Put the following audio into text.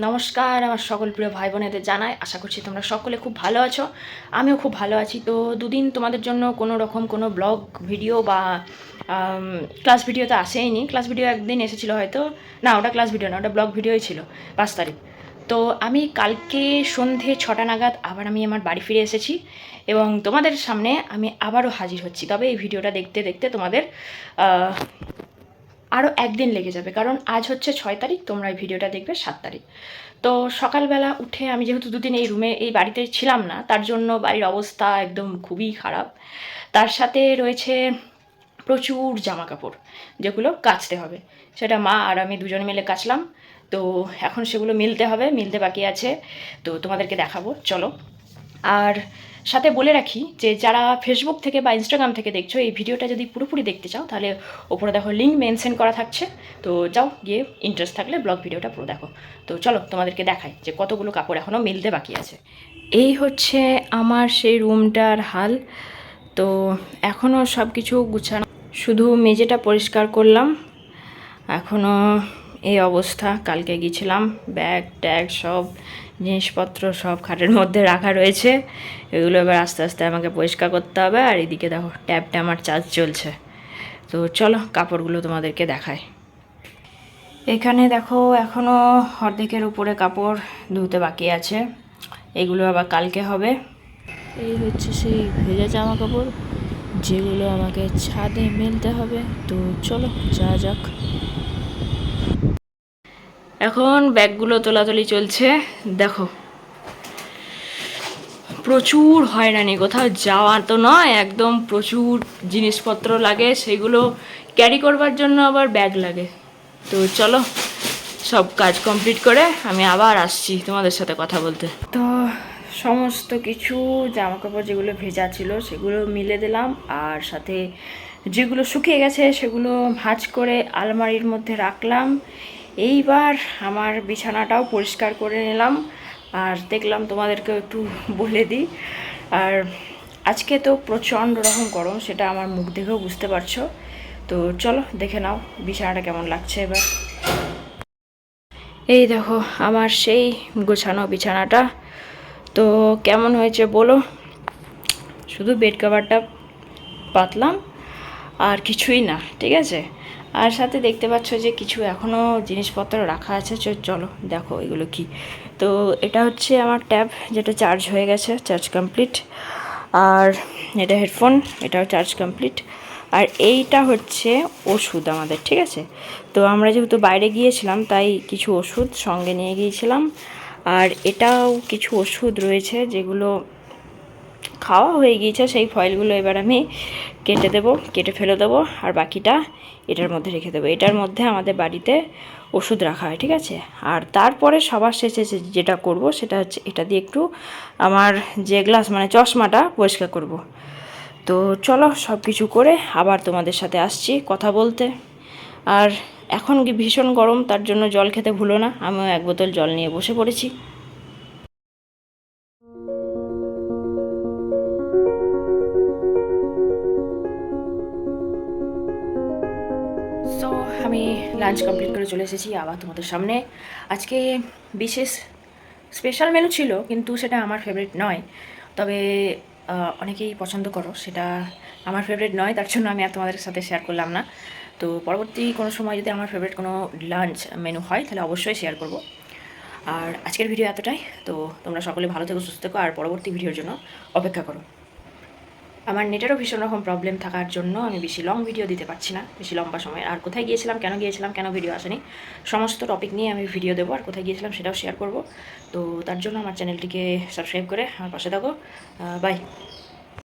নমস্কার আমার সকল প্রিয় ভাই বোনেদের জানাই। আশা করছি তোমরা সকলে খুব ভালো আছো। আমিও খুব ভালো আছি। তো দুদিন তোমাদের জন্য কোনো রকম কোনো ব্লগ, ভিডিও বা ক্লাস ভিডিও তো আসেইনি। ক্লাস ভিডিও একদিন এসেছিল হয়তো। না, ওটা ক্লাস ভিডিও না, ওটা ব্লগ ভিডিওই ছিল পাঁচ তারিখ। তো আমি কালকে সন্ধে ছটা নাগাদ আবার আমি আমার বাড়ি ফিরে এসেছি এবং তোমাদের সামনে আমি আবারও হাজির হচ্ছি। তবে এই ভিডিওটা দেখতে দেখতে তোমাদের আরও একদিন লেগে যাবে, কারণ আজ হচ্ছে ছয় তারিখ, তোমরা এই ভিডিওটা দেখবে সাত তারিখ। তো সকালবেলা উঠে আমি যেহেতু দুদিন এই রুমে এই বাড়িতে ছিলাম না, তার জন্য বাড়ির অবস্থা একদম খুবই খারাপ। তার সাথে রয়েছে প্রচুর জামা কাপড় যেগুলো কাচতে হবে। সেটা মা আর আমি দুজন মিলে কাচলাম। তো এখন সেগুলো মিলতে হবে, মিলতে বাকি আছে। তো তোমাদেরকে দেখাবো, চলো। আর সাথে বলে রাখি যে যারা ফেসবুক থেকে বা ইনস্টাগ্রাম থেকে দেখছ, এই ভিডিওটা যদি পুরোপুরি দেখতে চাও, তাহলে ওপরে দেখো লিঙ্ক মেনশন করা থাকছে। তো যাও গিয়ে ইন্টারেস্ট থাকলে ব্লগ ভিডিওটা পুরো দেখো। তো চলো তোমাদেরকে দেখাই যে কতগুলো কাপড় এখনও মিলতে বাকি আছে। এই হচ্ছে আমার সেই রুমটার হাল। তো এখনও সব কিছু গুছানো। শুধু মেঝেটা পরিষ্কার করলাম। এখনও এই অবস্থা। কালকে গিয়েছিলাম ব্যাগ, ট্যাগ সব, জিনিসপত্র সব খাটের মধ্যে রাখা রয়েছে। এগুলো এবার আস্তে আস্তে আমাকে পরিষ্কার করতে হবে আর এদিকে দেখো, ট্যাপটা আমার চার্জ চলছে। তো চলো, কাপড়গুলো তোমাদেরকে দেখায় এখানে দেখো এখনও অর্ধেকের উপরে কাপড় ধুতে বাকি আছে। এগুলো আবার কালকে হবে। এই হচ্ছে সেই ভেজা জামা কাপড় যেগুলো আমাকে ছাদে মেলতে হবে। তো চলো, যা যাক। এখন ব্যাগগুলো তোলাতলি চলছে। দেখো। প্রচুর হয়রানি, কোথাও যাওয়া তো নয়, একদম প্রচুর জিনিসপত্র লাগে, সেগুলো ক্যারি করবার জন্য আবার ব্যাগ লাগে। তো চলো, সব কাজ কমপ্লিট করে আমি আবার আসছি তোমাদের সাথে কথা বলতে। তো সমস্ত কিছু জামা কাপড় যেগুলো ভেজা ছিল, সেগুলো মিলে দিলাম, আর সাথে যেগুলো শুকিয়ে গেছে, সেগুলো ভাঁজ করে আলমারির মধ্যে রাখলাম। এইবার আমার বিছানাটাও পরিষ্কার করে নিলাম। আর দেখলাম তোমাদেরকেও একটু বলে দিই। আর আজকে তো প্রচণ্ড রকম গরম, সেটা আমার মুখ দেখেও বুঝতে পারছ। তো চলো, দেখে নাও বিছানাটা কেমন লাগছে এবার। এই দেখো, আমার সেই গোছানো বিছানাটা। তো কেমন হয়েছে বলো? শুধু বেড কভারটা পাতলাম, আর কিছুই না, ঠিক আছে? আর সাথে দেখতে পাচ্ছ যে কিছু এখনও জিনিসপত্র রাখা আছে চলো দেখো এগুলো কি। তো এটা হচ্ছে আমার ট্যাব, যেটা চার্জ হয়ে গেছে, চার্জ কমপ্লিট। আর এটা হেডফোন, এটাও চার্জ কমপ্লিট। আর এইটা হচ্ছে ওষুধ আমাদের, ঠিক আছে? তো আমরা যেহেতু বাইরে গিয়েছিলাম, তাই কিছু ওষুধ সঙ্গে নিয়ে গিয়েছিলাম। আর এটাও কিছু ওষুধ রয়েছে, যেগুলো খাওয়া হয়ে গিয়েছে, সেই ফয়েলগুলো এবার আমি কেটে দেবো, কেটে ফেলে দেবো, আর বাকিটা এটার মধ্যে রেখে দেবো। এটার মধ্যে আমাদের বাড়িতে ওষুধ রাখা হয়, ঠিক আছে? আর তারপরে সবার শেষে যেটা করব সেটা হচ্ছে, এটা দিয়ে একটু আমার যে গ্লাস মানে চশমাটা পরিষ্কার করব। তো চলো সব কিছু করে আবার তোমাদের সাথে আসছি কথা বলতে। আর এখন কি ভীষণ গরম, তার জন্য জল খেতে ভুলো না, আমিও এক বোতল জল নিয়ে বসে পড়েছি। সো আমি লাঞ্চ কমপ্লিট করে চলে এসেছি আবার তোমাদের সামনে। আজকে বিশেষ স্পেশাল মেনু ছিল, কিন্তু সেটা আমার ফেভারিট নয়। তবে অনেকেই পছন্দ করো, সেটা আমার ফেভারিট নয়, তার জন্য আমি আর তোমাদের সাথে শেয়ার করলাম না। তো পরবর্তী কোনো সময় যদি আমার ফেভারিট কোনো লাঞ্চ মেনু হয়, তাহলে অবশ্যই শেয়ার করব। আর আজকের ভিডিও এতটাই। তো তোমরা সকলে ভালো থেকো, সুস্থ থেকো, আর পরবর্তী ভিডিওর জন্য অপেক্ষা করো। আমার নেটেরও ভীষণ রকম প্রবলেম থাকার জন্য আমি বেশি লং ভিডিও দিতে পারছি না, বেশি লম্বা সময়। আর কোথায় গিয়েছিলাম, কেন গিয়েছিলাম, কেন ভিডিও আসেনি, সমস্ত টপিক নিয়ে আমি ভিডিও দেবো, আর কোথায় গিয়েছিলাম সেটাও শেয়ার করব। তো তার জন্য আমার চ্যানেলটিকে সাবস্ক্রাইব করে আমার পাশে থাকো। বাই